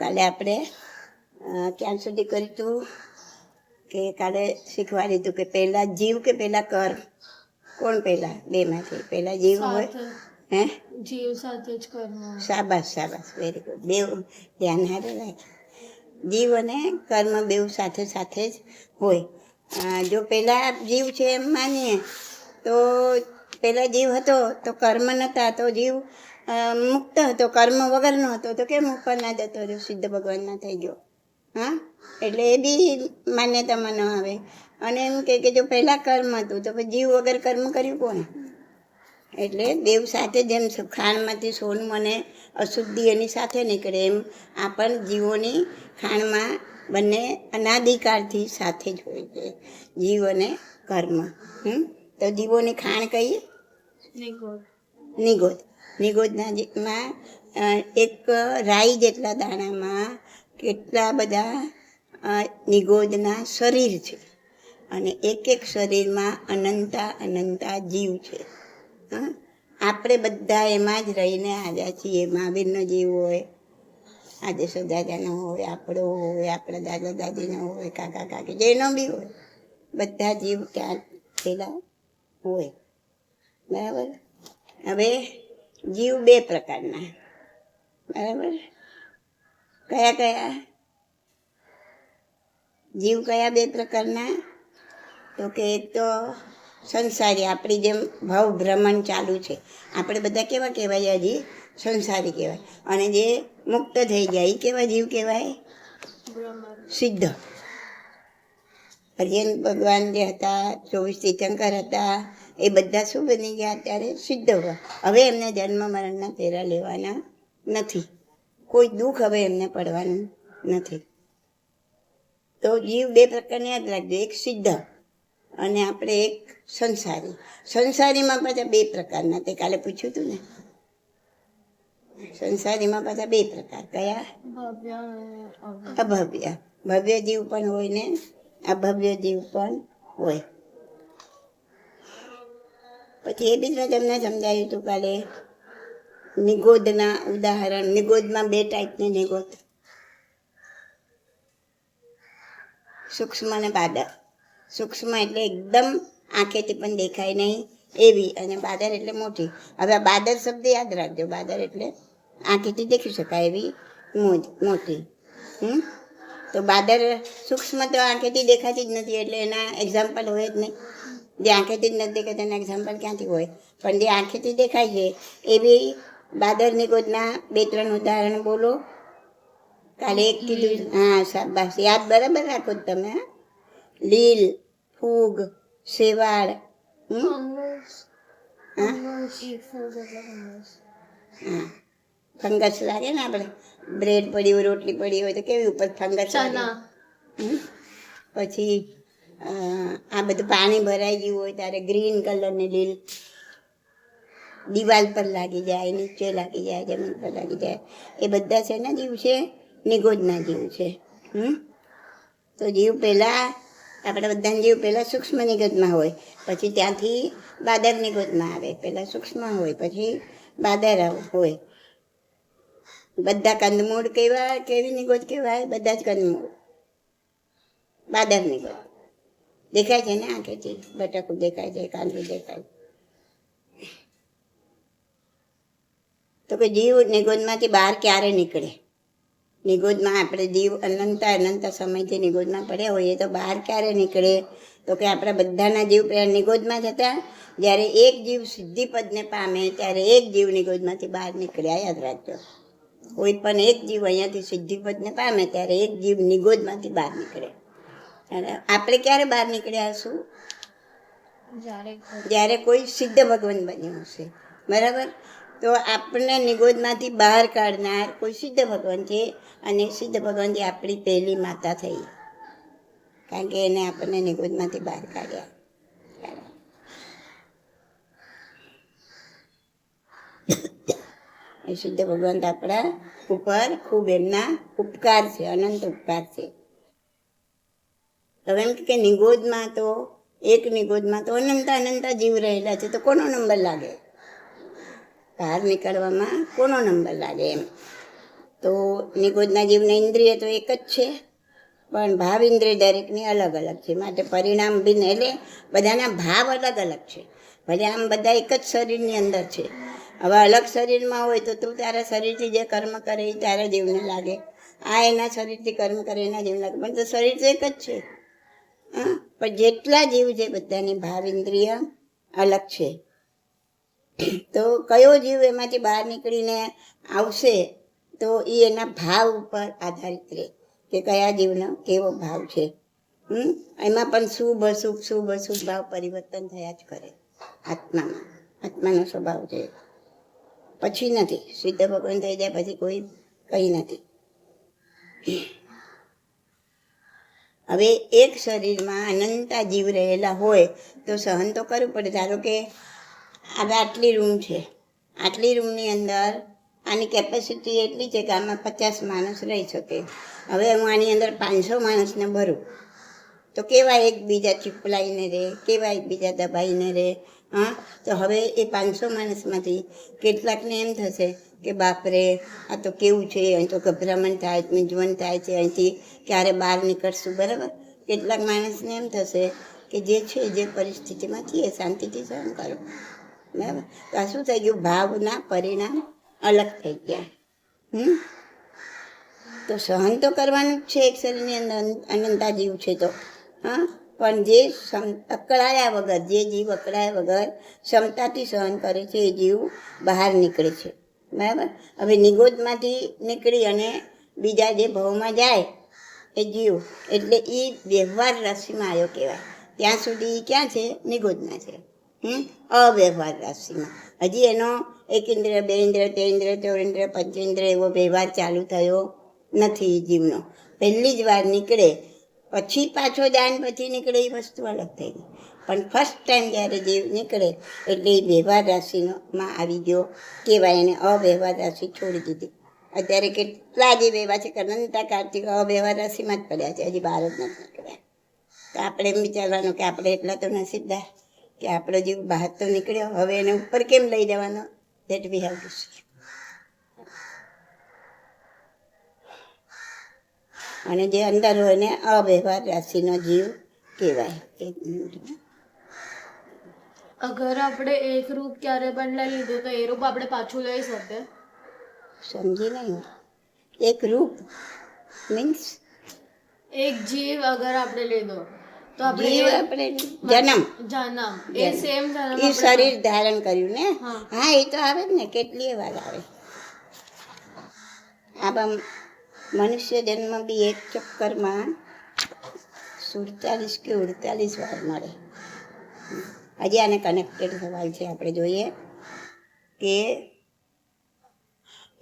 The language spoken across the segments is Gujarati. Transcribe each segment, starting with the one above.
કાલે આપણે ક્યાં સુધી કર્યું હતું કે કાલે શીખવા દીધું કે પહેલાં જીવ કે પહેલાં કર? કોણ પહેલાં? બેમાંથી. પહેલાં જીવ હોય. હે? જીવ સાથે જ કર્મ શાબાશ શાબાશ. વેરી ગુડ બેવ ધ્યાન હારે રાખ. જીવ અને કર્મ બેવ સાથે સાથે જ હોય. જો પહેલાં જીવ છે એમ માનીએ તો પહેલાં જીવ હતો તો કર્મ નહોતા તો જીવ મુક્ત હતો કર્મ વગરનો હતો તો કેમ ઉપરના જતો રહ્યો? સિદ્ધ ભગવાનના થઈ ગયો. હા? એટલે એ બી માન્યતામાં ન આવે. અને એમ કે કે જો પહેલાં કર્મ હતું તો પછી જીવ વગર કર્મ કર્યું કોણ? એટલે દેવ સાથે જેમ ખાણમાંથી સોનું અને અશુદ્ધિ એની સાથે નીકળે એમ આ પણ જીવોની ખાણમાં બંને અનાધિકારથી સાથે જ હોય છે જીવ અને કર્મ. હમ? તો જીવોની ખાણ કહીએ નિગોદ નિગોદ નિગોદના જે- માં એક રાઈ જેટલા દાણામાં કેટલા બધા નિગોદના શરીર છે. અને એક એક શરીરમાં અનંતા અનંતા જીવ છે. હા? આપણે બધા એમાં જ રહીને આવ્યા છીએ. મહાવીરનો જીવ હોય, આજે સદાજાનો હોય, આપણો હોય, આપણા દાદા દાદીનો હોય, કાકા કાકી, જેનો બી હોય, બધા જીવ ત્યાં પેલા હોય. બરાબર? હવે જીવ બે પ્રકારના. બરાબર? કયા કયા? જીવ કયા બે પ્રકારના? તો કે એક તો સંસારી, આપણી જેમ ભાવ ભ્રમણ ચાલુ છે. આપણે બધા કેવા કહેવાય હજી? સંસારી કહેવાય. અને જે મુક્ત થઈ જાય એ કેવા જીવ કહેવાય? સિદ્ધ. હરિયન ભગવાન જે હતા, ચોવીસ તીર્થંકર હતા એ બધા શું બની ગયા અત્યારે? સિદ્ધ હોય હવે એમને જન્મ મરણના ફેરા લેવાના નથી. કોઈ દુઃખ હવે એમને પડવાનું નથી. તો જીવ બે પ્રકારની યાદ રાખજો. એક સિદ્ધ અને આપણે એક સંસારી. સંસારીમાં પાછા બે પ્રકારના. તે કાલે પૂછ્યું હતું ને? સંસારીમાં પાછા બે પ્રકાર. કયા? અભવ્ય. ભવ્ય જીવ પણ હોય ને? અભવ્ય જીવ પણ હોય. પછી એ બી મેં તમને સમજાવ્યું હતું કાલે. નિગોદના ઉદાહરણ. નિગોદમાં બે ટાઈપની નિગોદ. સૂક્ષ્મ અને બાદર સૂક્ષ્મ એટલે એકદમ આંખેથી પણ દેખાય નહીં એવી અને બાદર એટલે મોટી. હવે બાદર શબ્દ યાદ રાખજો. બાદર એટલે આંખેથી દેખી શકાય એવી મોટી. હમ? તો બાદર સૂક્ષ્મ તો આંખેથી દેખાતી જ નથી એટલે એના એક્ઝામ્પલ હોય જ નહીં. જે આંખેથી જ નથી દેખાતા એના એક્ઝામ્પલ ક્યાંથી હોય? પણ જે આંખેથી દેખાય છે એવી બાદરની ગોદના બે ત્રણ ઉદાહરણ બોલો. કાલે એક કીધું હા શાબાશ યાદ બરાબર રાખો તમે હા? લીલ ફૂગ શેવાળ હા? ફંગસ લાગે ને આપણે બ્રેડ પડી હોય રોટલી પડી હોય તો કેવી ઉપર ફંગસ લાગે? પછી આ બધું પાણી ભરાઈ ગયું હોય ત્યારે ગ્રીન કલરની લીલ દિવાલ પર લાગી જાય, નીચે લાગી જાય, જમીન પર લાગી જાય. એ બધા છે ને જીવ છે નિગોજના જીવ છે. હમ? તો જીવ પહેલાં, આપણે બધાના જીવ પહેલાં સૂક્ષ્મ નિગતમાં હોય. પછી ત્યાંથી બાદર નિગોજમાં આવે. પહેલાં સૂક્ષ્મ હોય, પછી બાદર હોય. બધા કંદમૂળ કેવા, કેવી નિગોજ કહેવાય? બધા જ કંદમૂળ. બાદર નિગોદ. દેખાય છે ને આંખેથી બટાકું દેખાય છે કાંદું દેખાય તો કે જીવ નિગોદમાંથી બહાર ક્યારે નીકળે? નિગોદમાં આપણે જીવ અનંત અનંત સમયથી નિગોદમાં પડ્યા હોઈએ તો બહાર ક્યારે નીકળે? તો કે આપણા બધાના જીવ પહેલાં નિગોદમાં જતા જ્યારે એક જીવ સિદ્ધિપદને પામે ત્યારે એક જીવ નિગોદમાંથી બહાર નીકળ્યા, યાદ રાખજો. કોઈ પણ એક જીવ અહીંયાથી સિદ્ધિપદને પામે ત્યારે એક જીવ નિગોદમાંથી બહાર નીકળે. અને આપણે ક્યારે બહાર નીકળ્યા હશું? જ્યારે કોઈ સિદ્ધ ભગવાન બન્યું હશે. બરાબર? તો આપણને નિગોદમાંથી બહાર કાઢનાર કોઈ સિદ્ધ ભગવાન છે? અને સિદ્ધ ભગવાન જે આપણી પહેલી માતા થઈ. કારણ કે એને આપણને નિગોદમાંથી બહાર કાઢ્યા. એ સિદ્ધ ભગવાન આપણા ઉપર ખૂબ એમના ઉપકાર છે અનંત ઉપકાર છે. હવે એમ કે નિગોદમાં તો એક નિગોદમાં તો અનંત અનંત જીવ રહેલા છે, તો કોનો નંબર લાગે? બહાર નીકળવામાં કોનો નંબર લાગે એમ? તો નિગોદના જીવને ઇન્દ્રિય તો એક જ છે, પણ ભાવ ઇન્દ્રિય દરેકની અલગ અલગ છે. માટે પરિણામ ભિન્ન એટલે બધાના ભાવ અલગ અલગ છે. ભલે આમ બધા એક જ શરીરની અંદર છે. હવે અલગ શરીરમાં હોય તો તું તારા શરીરથી જે કર્મ કરે એ તારા જીવને લાગે. આ એના શરીરથી કર્મ કરે એના જીવને લાગે. પણ તો શરીર તો એક જ છે. પણ જેટલા જીવ છે બધાની ભાવ ઇન્દ્રિય અલગ છે. તો કયો જીવ એમાંથી બહાર નીકળીને આવશે, તો એ એના ભાવ ઉપર આધારિત રહે કે કયા જીવનો કેવો ભાવ છે? એમાં પણ શુભ, અશુભ શુભ, અશુભ ભાવ પરિવર્તન થયા જ કરે આત્મામાં. આત્માનો સ્વભાવ છે. પછી નથી. સિદ્ધ ભગવાન થઈ જાય પછી કોઈ કંઈ નથી. હવે એક શરીરમાં અનંતા જીવ રહેલા હોય તો સહન તો કરવું પડે, ધારો કે હવે આટલી રૂમ છે. આટલી રૂમની અંદર આની કેપેસિટી એટલી છે કે આમાં પચાસ માણસ રહી શકે. હવે હું આની અંદર પાંચસો માણસને ભરું. તો કેવા એકબીજા ચીપલાઈને રહે કેવા એકબીજા દબાઈને રહે હા? તો હવે એ પાંચસો માણસમાંથી કેટલાકને એમ થશે કે બાપરે, આ તો કેવું છે? અહીં તો ગભરામણ થાય, મૂંઝવણ થાય છે, અહીંથી ક્યારે બહાર નીકળશું, બરાબર? કેટલાક માણસને એમ થશે કે જે છે, જે પરિસ્થિતિમાં છીએ, શાંતિથી સહન કરો. બરાબર? તો આ શું થઈ ગયું? ભાવના પરિણામ અલગ થઈ ગયા. હમ? તો સહન તો કરવાનું જ છે, એક શરીરની અંદર અનંતા જીવ છે તો. હા? પણ જે અકળાયા વગર, જે જીવ અકળાયા વગર ક્ષમતાથી સહન કરે છે, એ જીવ બહાર નીકળે છે. બરાબર? હવે નિગોદમાંથી નીકળી અને બીજા જે ભાવમાં જાય, એ જીવ, એટલે એ વ્યવહાર રાશિમાં આવ્યો કહેવાય. ત્યાં સુધી ક્યાં છે? નિગોદમાં છે. હમ? અવ્યવહાર રાશિમાં. હજી એનો એક ઇન્દ્ર, બે ઇન્દ્ર તે ઇન્દ્ર ચોરેન્દ્રિય પંચેન્દ્રિય એવો વ્યવહાર ચાલુ થયો નથી જીવનો. પહેલી જ વાર નીકળે પછી પાછો દાન પછી નીકળે એ વસ્તુ અલગ થઈ ગઈ. પણ ફર્સ્ટ ટાઈમ જ્યારે જીવ નીકળે એટલે એ વ્યવહાર રાશિમાં આવી ગયો. કહેવાય એને અવ્યવહાર રાશિ છોડી દીધી. અત્યારે કેટલા જે વ્યવહાર છે અનંતા કાર્તિક અવ્યવહાર રાશિમાં જ પડ્યા છે. હજી બહાર જ નથી નીકળ્યા. તો આપણે એમ વિચારવાનું કે આપણે એટલા તો નસીબદાર કે આપણો જીવ બહાર તો નીકળ્યો. હવે એને ઉપર કેમ લઈ જવાનો? That we have to see અને જે અંદર હોય ને અવ્યવહાર રાશિનો જીવ કહેવાય. અગર આપણે એક રૂપ ક્યારે પણ લઈ લીધું તો એ રૂપ આપણે પાછું લઈ શકીએ? સમજી નહીં. એક રૂપ મીન્સ એક જીવ અગર આપણે લીધો તો આપણે જીવ આપણે જન્મ. જન્મ. એ સેમ જન્મ એ શરીર ધારણ કર્યું ને? હા. એ તો આવે જ ને કેટલી વાર આવે. આમાં મનુષ્ય જન્મ બી એક ચક્કરમાં સુડતાલીસ કે ઉડતાલીસ વાર મળે. હજી આને કનેક્ટેડ સવાલ છે, આપણે જોઈએ કે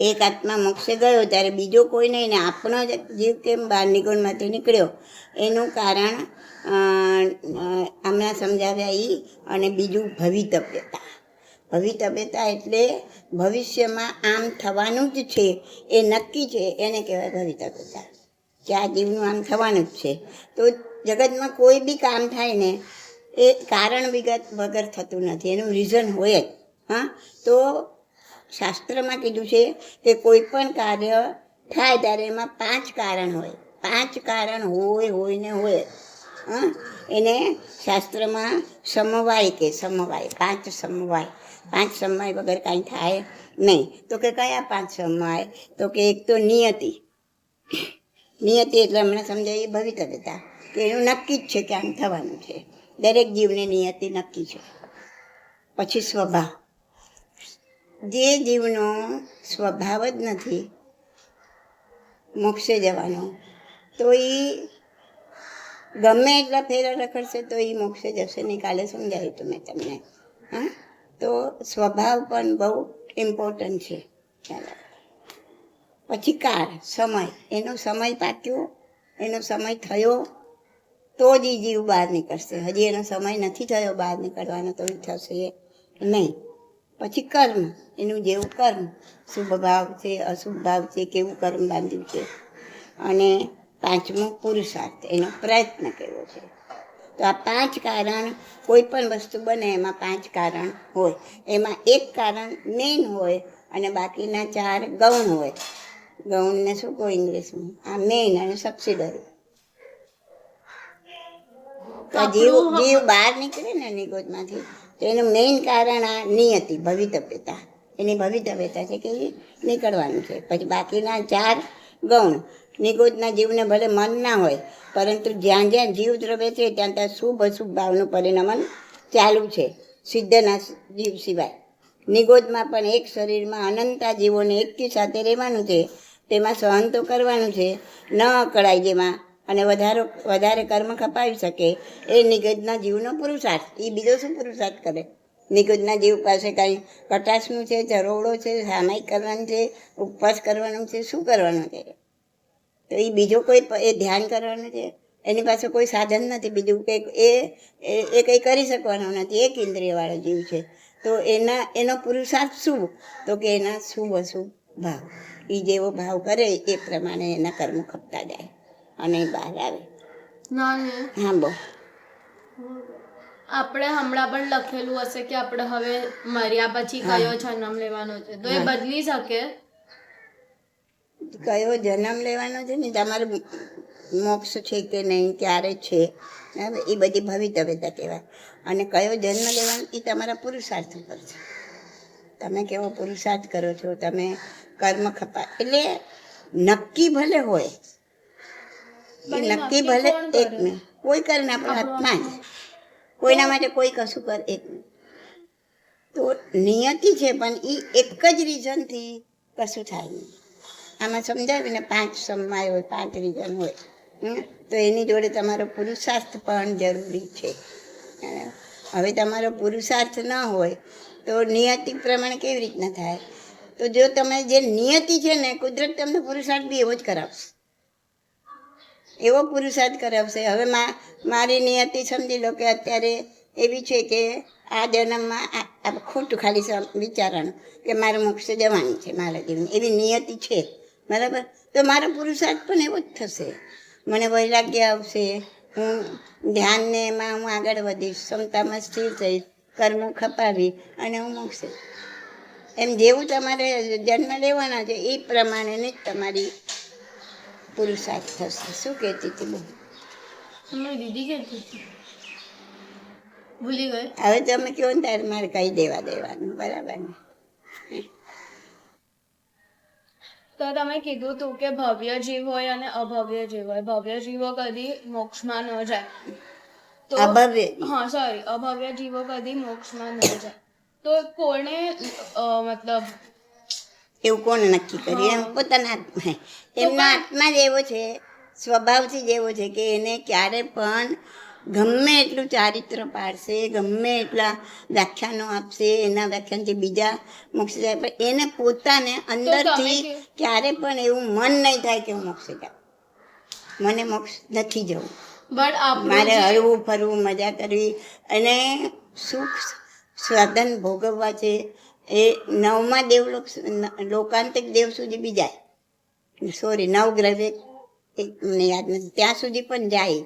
એક આત્મા મોક્ષે ગયો ત્યારે બીજો કોઈ નહીં ને આપણો જ જીવ કેમ બહાર નિગુણમાંથી નીકળ્યો? એનું કારણ હમણાં સમજાવ્યા એ અને બીજું ભવિતવ્યતા. ભવિતવ્યતા એટલે ભવિષ્યમાં આમ થવાનું જ છે. એ નક્કી છે. એને કહેવાય ભવિતવ્યતા કે આ જીવનું આમ થવાનું જ છે. તો જગતમાં કોઈ બી કામ થાય ને, એ કારણ વિગત વગર થતું નથી. એનું રીઝન હોય જ. હા? તો શાસ્ત્રમાં કીધું છે કે કોઈ પણ કાર્ય થાય ત્યારે એમાં પાંચ કારણ હોય. પાંચ કારણ હોય હોય ને હોય. હા? એને શાસ્ત્રમાં સમવાય કે સમવાય. પાંચ સમવાય. પાંચ સમય વગર કાંઈ થાય નહીં. તો કે કયા પાંચ સમય? તો કે એક તો નિયતિ. નિયતિ એટલે હમણાં સમજાય એ ભવિતવ્યતા કે એનું નક્કી જ છે કે આમ થવાનું છે. દરેક જીવની નિયતિ નક્કી છે. પછી સ્વભાવ. જે જીવનો સ્વભાવ જ નથી, મોક્ષે જવાનો, તો એ ગમે એટલા ફેરા રખડશે તો એ મોક્ષે જશે નહીં. કાલે સમજાવ્યું હતું મેં તમને. હા? તો સ્વભાવ પણ બહુ ઇમ્પોર્ટન્ટ છે. ચાલો પછી કાળ, સમય. એનો સમય પાક્યો, એનો સમય થયો, તો જ એ જીવ બહાર નીકળશે. હજી એનો સમય નથી થયો બહાર નીકળવાનો તો એ થશે નહીં. પછી કર્મ, એનું જેવું કર્મ. શુભ ભાવ છે, અશુભ ભાવ છે, કેવું કર્મ બાંધ્યું છે. અને પાંચમો પુરુષાર્થ, એનો પ્રયત્ન કેવો છે. તો આ પાંચ કારણ કોઈ પણ વસ્તુ બને એમાં પાંચ કારણ હોય. એમાં એક કારણ મેઇન હોય અને બાકીના ચાર ગૌણ હોય. ગૌણને શું કહો ઇંગ્લિશમાં આ મેઇન અને સબસિડરી તો જીવ જીવ બહાર નીકળે ને નિગોદમાંથી તો એનું મેઇન કારણ આ નિયતિ ભવિતવ્યતા. એની ભવિતવ્યતા છે કે એ નીકળવાનું છે. પછી બાકીના ચાર ગૌણ. નિગોદના જીવને ભલે મન ના હોય, પરંતુ જ્યાં જ્યાં જીવ દ્રવે છે, ત્યાં ત્યાં શુભ અશુભ ભાવનું પરિણમન ચાલુ છે, સિદ્ધના જીવ સિવાય. નિગોદમાં પણ એક શરીરમાં અનંતા જીવોને એકી સાથે રહેવાનું છે, તેમાં સહન તો કરવાનું છે, ન અકળાય જેમાં અને વધારો, વધારે કર્મ ખપાવી શકે, એ નિગદના જીવનો પુરુષાર્થ એ બીજો શું પુરુષાર્થ કરે? નિગદના જીવ પાસે કાંઈ કટાશનું છે, ચરોવડો છે, સામાયિક કરવાનું છે, ઉપવાસ કરવાનું છે, શું કરવાનું છે? તો એ બીજો કોઈ એ ધ્યાન કરવાનું છે? એની પાસે કોઈ સાધન નથી. બીજું કંઈક એ એ- કંઈ કરી શકવાનો નથી. એક ઇન્દ્રિયવાળો જીવ છે. તો એના એનો પુરુષાર્થ શું? તો કે એના શુભ અશુભ ભાવ. એ જેવો ભાવ કરે એ પ્રમાણે એના કર્મ ખપતા જાય અને બહાર આવે. હા બહુ આપણે હમણાં પણ લખેલું હશે કે આપણે હવે મર્યા પછી કયો જન્મ લેવાનો છે. તો એ બદલી શકે. કયો જન્મ લેવાનો છે ને તમારે મોક્ષ છે કે નહીં ક્યારે છે? બરાબર? એ બધી ભવિતવ્યતા કહેવાય. અને કયો જન્મ લેવાનો એ તમારા પુરુષાર્થ ઉપર છે. તમે કેવો પુરુષાર્થ કરો છો? તમે કર્મ ખપા એટલે નક્કી ભલે હોય એ નક્કી ભલે એક મિનિટ. કોઈ કરે ને આપણા હાથમાં જ કોઈના માટે કોઈ કશું કરે એક તો નિયતિ છે પણ એ એક જ રીઝનથી કશું થાય નહીં. આમાં સમજાવીને પાંચ સમય હોય, પાંચ રીઝન હોય? તો એની જોડે તમારો પુરુષાર્થ પણ જરૂરી છે. હવે તમારો પુરુષાર્થ ન હોય, તો નિયતિ પ્રમાણે કેવી રીતના થાય? તો જો તમે જે નિયતિ છે ને, કુદરત તમને પુરુષાર્થ બી એવો જ કરાવશે. એવો પુરુષાર્થ કરાવશે. હવે મારી નિયતિ સમજી લો કે અત્યારે એવી છે કે આ જન્મમાં આ- ખોટું ખાલી વિચારવાનું કે મારે મોક્ષે જવાનું છે, મારા જીવન એવી નિયતિ છે. બરાબર? તો મારો પુરુષાર્થ પણ એવો જ થશે. મને વૈરાગ્ય આવશે. હું ધ્યાનને એમાં હું આગળ વધીશ. ક્ષમતામાં સ્થિર થઈશ. કર્મ ખપાવી અને હું મૂકશે એમ જેવું તમારે જન્મ લેવાના છે એ પ્રમાણેની જ તમારી પુરુષાર્થ થશે. શું કહેતી હતી બહુ? દીદી કહેતી હતી. ભૂલી ગઈ. હવે તમે કહો ને ત્યારે મારે કહી દેવા દેવાનું. બરાબર ને? તો તમે કીધું હતું કે ભવ્ય જીવ હોય અને અભવ્ય જીવ હોય. ભવ્ય જીવો કદી મોક્ષમાં ન જાય. તો અભવ્ય હા સોરી અભવ્ય જીવો કદી મોક્ષમાં ન જાય. તો કોણે મતલબ એવું કોણ નક્કી કરી એમ પોતાના આત્મા એમનો આત્મા જ એવો છે સ્વભાવથી જ એવો છે કે એને ક્યારે પણ ગમે એટલું ચારિત્ર પાડશે ગમે એટલા વ્યાખ્યાનો આપશે એના વ્યાખ્યાનથી બીજા મોક્ષ જાય પણ એને પોતાને અંદરથી ક્યારે પણ એવું મન નહીં થાય કે હું મોક્ષે જાઉં. મને મોક્ષ નથી જવું. મારે હળવું ફરવું મજા કરવી અને સુખ સાધન ભોગવવા છે. એ નવમા દેવલોક લોકાંતિક દેવ સુધી બી જાય. સોરી નવગ્રહે એક મને યાદ નથી. ત્યાં સુધી પણ જાય.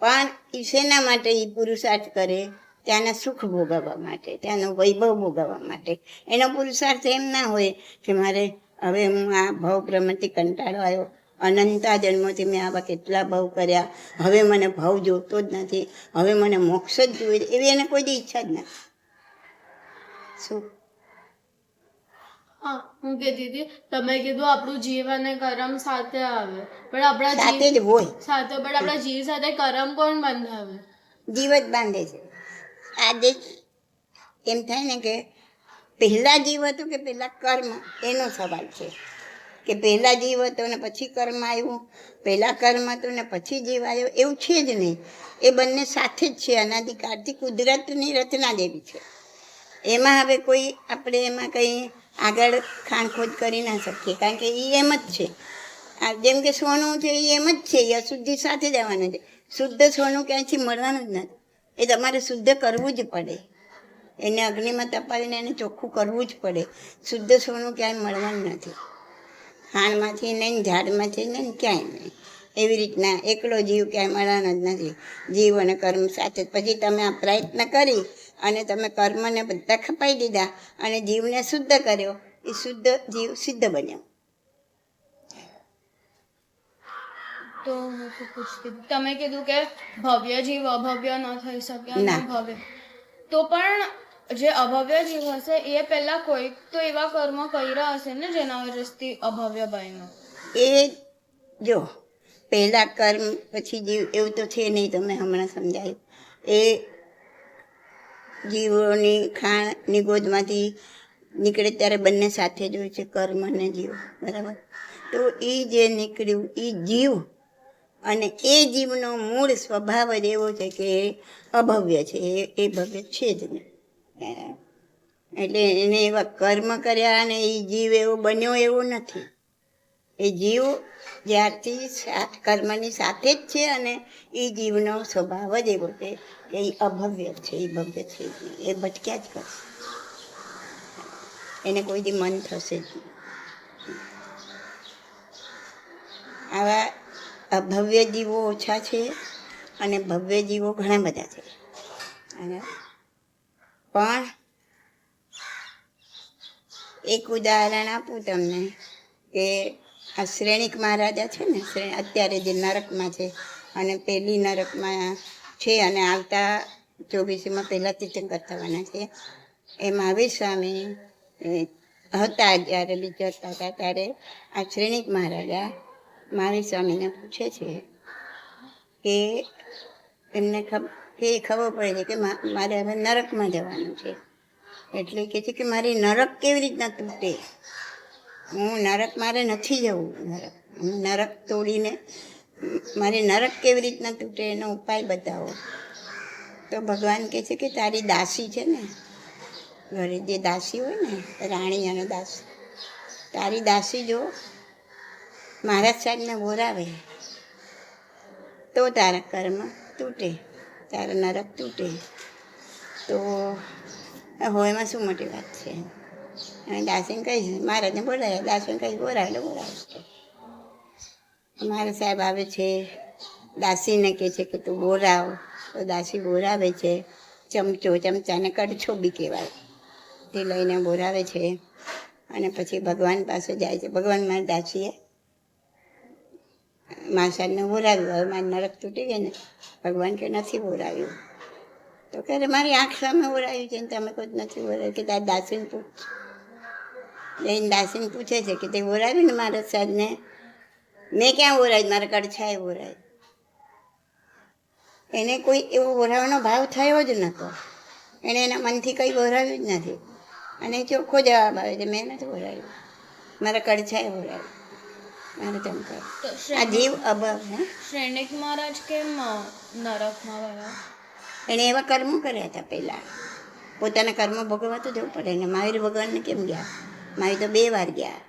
પણ એ શેના માટે એ પુરુષાર્થ કરે? ત્યાંના સુખ ભોગવવા માટે, ત્યાંનો વૈભવ ભોગવવા માટે. એનો પુરુષાર્થ એમ ના હોય કે મારે હવે હું આ ભવક્રમથી કંટાળો આવ્યો, અનંતા જન્મોથી મેં આવા કેટલા ભાવ કર્યા, હવે મને ભાવ જોતો જ નથી, હવે મને મોક્ષ જ જોઈએ, એવી એને કોઈ ઈચ્છા જ નથી. શું? હા હું કહેતી હતી તમે કીધું આપણું જીવ અને કર્મ સાથે આવે પણ આપણા સાથે જીવ જ હોય. સાથે પણ આપણા જીવ સાથે કર્મ કોણ બંધાવે? જીવ જ બાંધે છે. આજે એમ થાય ને કે પહેલાં જીવ હતું કે પહેલાં કર્મ? એનો સવાલ છે. કે પહેલાં જીવ હતો ને પછી કર્મ આવ્યું પહેલાં કર્મ હતું ને પછી જીવ આવ્યો એવું છે જ નહીં. એ બંને સાથે જ છે. અનાધિકારથી કુદરતની રચના જેવી છે. એમાં હવે કોઈ આપણે એમાં કંઈ આગળ ખાણખોદ કરી ના શકીએ, કારણ કે એ એમ જ છે. આ જેમ કે સોનું છે એ એમ જ છે એ અશુદ્ધિ સાથે જવાનું છે. શુદ્ધ સોનું ક્યાંયથી મળવાનું જ નથી. એ તમારે શુદ્ધ કરવું જ પડે. એને અગ્નિમાં તપાવીને એને ચોખ્ખું કરવું જ પડે. શુદ્ધ સોનું ક્યાંય મળવાનું નથી. ખાણમાંથી નહીં, ઝાડમાંથી નહીં, ક્યાંય નહીં. એવી રીતના એકલો જીવ ક્યાંય મળવાનો જ નથી. જીવ અને કર્મ સાથે પછી તમે આ પ્રયત્ન કરી અને તમે કર્મને બધા ખપાઈ દીધા અને જીવને શુદ્ધ કર્યો. એ શુદ્ધ જીવ સિદ્ધ બન્યો. તો હું પૂછતી તમે કીધું કે ભવ્ય જીવ અભવ્ય ન થઈ શકે ભવ્ય. તો પણ જે અભવ્ય જીવ હશે એ પહેલા કોઈક તો એવા કર્મ કર્યા હશે ને જેના વરસથી અભવ્ય બન્યો? એ જો પહેલા કર્મ પછી જીવ એવું તો છે નહીં તમે હમણાં સમજાયું. એ જીવોની ખાણની ગોદમાંથી નીકળે ત્યારે બંને સાથે જ હોય છે, કર્મ અને જીવ. બરાબર? તો એ જે નીકળ્યું એ જીવ અને એ જીવનો મૂળ સ્વભાવ જ એવો છે કે અભવ્ય છે. એ એ ભવ્ય છે જ નહીં. એટલે એને એવા કર્મ કર્યા અને એ જીવ એવો બન્યો એવો નથી. એ જીવ જ્યારથી કર્મની સાથે જ છે અને એ જીવનો સ્વભાવ જ એવો છે કે એ અભવ્ય છે એ ભવ્ય છે. એ ભટક્યા જ કરશે. એને કોઈ દી મન થશે જ આવા અભવ્ય જીવો ઓછા છે અને ભવ્ય જીવો ઘણા બધા છે. અને પણ એક ઉદાહરણ આપું તમને કે આ શ્રેણિક મહારાજા છે ને અત્યારે જે નરકમાં છે અને પેલી નરકમાં છે અને આવતા ચોવીસીમાં પહેલાં તીર્થંકર થવાના છે. એ મહાવીર સ્વામી એ, હતા જ્યારે વિચરતા હતા ત્યારે આ શ્રેણિક મહારાજા મહાવીર સ્વામીને પૂછે છે કે એમને કે ખબર પડે છે કે મારે હવે નરકમાં જવાનું છે. એટલે કે છે કે મારી નરક કેવી રીતના તૂટે? હું નરક મારે નથી જવું. નરક. હું નરક તોડીને, મારે નરક કેવી રીતના તૂટે એનો ઉપાય બતાવો. તો ભગવાન કહે છે કે તારી દાસી છે ને, ઘરે જે દાસી હોય ને, રાણી અને દાસી, તારી દાસી જો મહારાજ સાહેબને બોરાવે, તો તારા કર્મ તૂટે, તારા નરક તૂટે. તો હોય એમાં શું મોટી વાત છે? અને દાસીને કહીશ મહારાજને બોલાવ્યા. દાસીને કહીશ બોલાવે એટલે બોલાવે સાહેબ આવે છે, દાસીને કહે છે કે તું બોરાવ તો દાસી બોરાવે છે, ચમચો, ચમચાને કડછો બી કહેવાય. તે લઈને બોરાવે છે અને પછી ભગવાન પાસે જાય છે. ભગવાન મારી દાસીએ મારા સાહેબને બોરાવ્યું હવે મારી નરક તૂટી ગઈ ને, ભગવાન કે નથી બોરાવ્યું તો કહે મારી આંખ સામે બોરાવ્યું છે ને, તમે કોઈ નથી બોલાવ્યું. કે તારી દાસીને પૂછ જઈને દાસીને પૂછે છે કે તે બોરાવ્યું ને મારા સાહેબને મેં ક્યાં બોરાવ્યું મારા કડછાએ બોરાવ્યું એને કોઈ એવો ઓરાવાનો ભાવ થયો જ નહોતો. એણે એના મનથી કંઈ ઓરાવ્યું જ નથી. અને ચોખ્ખો જવાબ આવે છે મેં નથી બોરાવ્યું મારા કડછાએ બોરાવ્યું મારે તેમ કહે. આ જીવ અભાવ હે? શ્રેણિક મહારાજ કેમ નરકમાં ગયા એણે એવા કર્મો કર્યા હતા પહેલાં. પોતાના કર્મ ભોગવવા તો જવું પડે ને મહાવીર ભગવાનને કેમ ગયા? મહાવીર તો બે વાર ગયા.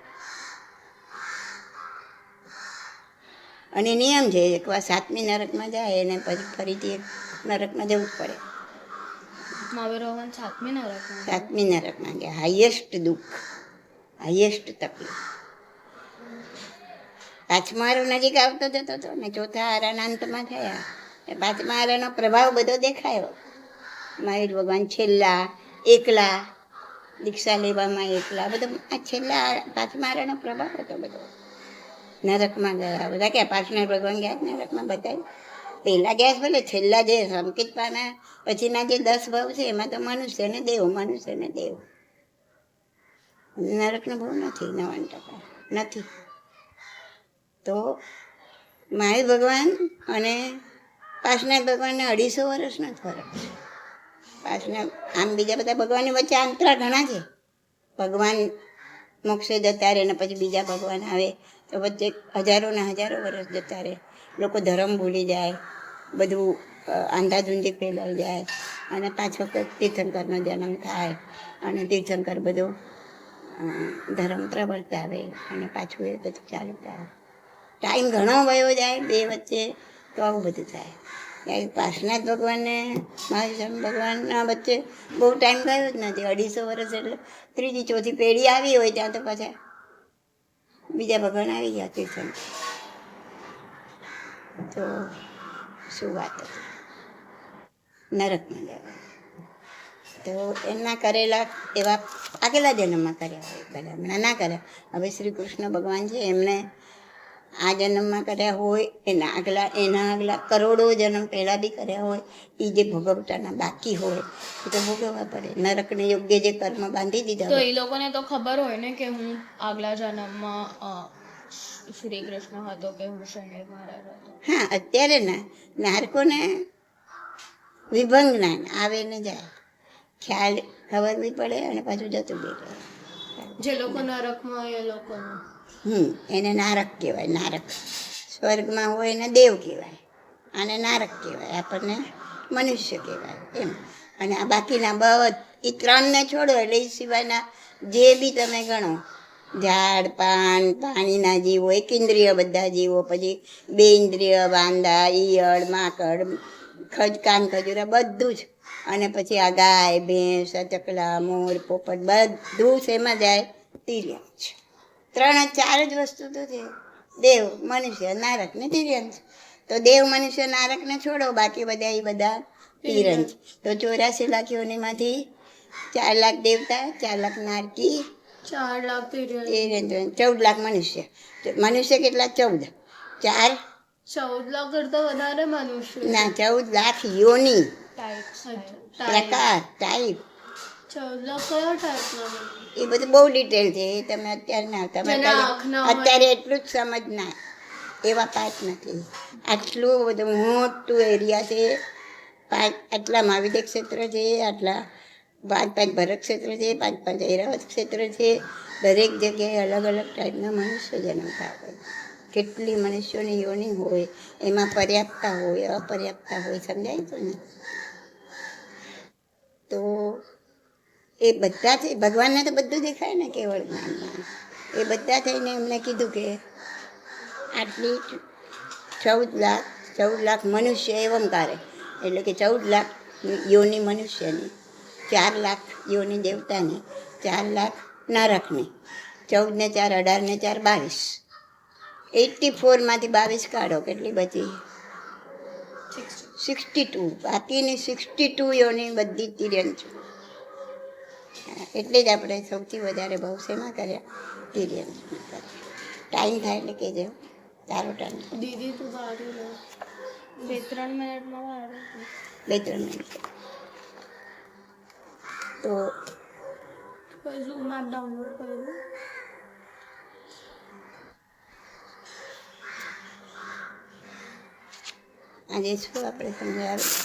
અને નિયમ છે એકવાર સાતમી નરકમાં જાય અને પછી ફરીથી એક નરકમાં જવું જ પડે. સાતમી નરકમાં સાતમી નરકમાં ગયા. હાઈએસ્ટ દુઃખ હાઈએસ્ટ તકલીફ. પાંચમા હારો નજીક આવતો જતો હતો ને ચોથા હારાના અંતમાં થયા. એ પાંચમા હારાનો પ્રભાવ બધો દેખાયો. મહાવીર ભગવાન છેલ્લા એકલા દીક્ષા લેવામાં એકલા. બધો આ છેલ્લા પાછમારાનો પ્રભાવ હતો બધો. નરકમાં ગયા બધા ક્યાં? પાંચમા ભગવાન ગયા નરકમાં બધા પહેલાં ગયા ભલે, છેલ્લા જે સંકેત પાના પછીના જે દસ ભાવ છે, એમાં તો મનુષ્ય ને દેવ, મનુષ્ય ને દેવ. નરકનો ભાવ નથી, નવાન ટકા. નથી. તો મહાવીર ભગવાન અને પાર્શનાથ ભગવાનને અઢીસો વર્ષનો ફરક છે. પાર્શનાથ આમ બીજા બધા ભગવાનની વચ્ચે અંતરા ઘણા છે. ભગવાન મોક્ષે જતા રહે ને પછી બીજા ભગવાન આવે, તો વચ્ચે હજારો ને હજારો વર્ષ જતા રહે લોકો ધર્મ ભૂલી જાય, બધું આંધાધૂંધી ફેલાઈ જાય અને પાછો તીર્થંકરનો જન્મ થાય અને તીર્થંકર બધો ધર્મ પ્રવર્તાવે અને પાછું એ બધું ચાલુ થાય. ટાઈમ ઘણો વયો જાય બે વચ્ચે, તો આવું બધું થાય. ત્યારે પાર્શનાથ ભગવાનને મહાવીર ભગવાનના વચ્ચે બહુ ટાઈમ ગયો જ નથી, અઢીસો વર્ષ એટલે ત્રીજી, ચોથી પેઢી આવી હોય ત્યાં તો પાછા બીજા ભગવાન આવી ગયા તીર્થન તો શું વાત હતી? નરકમાં જવા તો એમના કરેલા એવા આગલા જન્મમાં કર્યા? હોય પહેલાં હમણાં ના કર્યા. હવે શ્રી કૃષ્ણ ભગવાન છે, એમને આ જન્મમાં કર્યા હોય એના આગલા એના આગલા કરોડો જન્મ પહેલાં બી કર્યા હોય એ જે ભોગવટાના બાકી હોય એ તો ભોગવવા પડે. નરકને યોગ્ય જે કર્મ બાંધી દીધા તો એ લોકોને તો ખબર હોય ને કે હું આગલા જન્મમાં શ્રી કૃષ્ણ હતો કે હું શનિ મહારાજ હતો. હા અત્યારે ના. નારકોને વિભંગ ના આવે ને જાય. ખ્યાલ ખબર બી પડે અને પાછું જતું બી રહે. જે લોકો નરકમાં એ લોકોનું. હમ. એને નારક કહેવાય, નારક. સ્વર્ગમાં હોય એને દેવ કહેવાય અને નારક કહેવાય, આપણને મનુષ્ય કહેવાય, એમ. અને આ બાકીના બધ એ ત્રણને છોડો એટલે એ સિવાયના જે બી તમે ગણો, ઝાડ, પાન, પાણીના જીવો, એક ઇન્દ્રિય બધા જીવો, પછી બે ઇન્દ્રિય, વાંદા, ઈયળ, માકડ ખજ કાન ખજૂરા, બધું જ. અને પછી આ ગાય, ભેંસ ચકલા, મોર, પોપટ, બધું જ એમાં જાય તિર્યક છે. ત્રણ ચાર જ વસ્તુ તો છે. દેવ મનુષ્ય નારક ને તિર્યંશ તો દેવ મનુષ્ય નારકને છોડો બાકી બધા એ બધા તિરંજ. તો ચોરાસી લાખ યોનીમાંથી ચાર લાખ દેવતા ચાર લાખ નારકી ચાર લાખ તિરંજ. ચૌદ લાખ મનુષ્ય. મનુષ્ય કેટલા? ચૌદ. ચાર? ચૌદ લાખ કરતા વધારે મનુષ્ય. ના ચૌદ લાખ યોની. પ્રકાર ટાઈપ ચૌદ લાખ કયો ટાઈપના એ બધું બહુ ડિટેલ છે એ તમે અત્યારે ના તમે અત્યારે- એટલું જ સમજ ના એવા પાઠ નથી. આટલું બધું મોટું એરિયા છે પાંચ આટલા મહાવિદ્ય ક્ષેત્ર છે આટલા પાંચ પાંચ ભરત ક્ષેત્ર છે પાંચ પાંચ ઐરાવત ક્ષેત્ર છે દરેક જગ્યાએ અલગ અલગ ટાઈપના મનુષ્ય જન્મતા હોય. કેટલી મનુષ્યોની યોની હોય એમાં પર્યાપ્તા હોય અપર્યાપ્તા હોય સમજાય છે ને? તો એ બધા થઈ ભગવાનને તો બધું દેખાય ને કેવળ જ્ઞાનમાં. એ બધા થઈને એમણે કીધું કે આટલી ચૌદ લાખ ચૌદ લાખ મનુષ્ય એવમ કારે. એટલે કે ચૌદ લાખ યોની મનુષ્યની ચાર લાખ યોની દેવતાની ચાર લાખ નરકની ચૌદ ને ચાર અઢાર ને ચાર બાવીસ. એટી ફોરમાંથી બાવીસ કાઢો કેટલી બચી સિક્સટી ટુ. બાકીની સિક્સટી ટુ યોની બધી તિર્યન છે એટલે જ આપણે સૌથી વધારે ભાવ શેમાં કર્યા તિર્યન ટાઈમ થાય એટલે કહેજો તારો ટાઈમ દીદી તું બે ત્રણ મિનિટમાં બે ત્રણ મિનિટ તો ઝૂમ એપ ડાઉનલોડ કરેલું આજે શું આપણે સમજાવ્યું?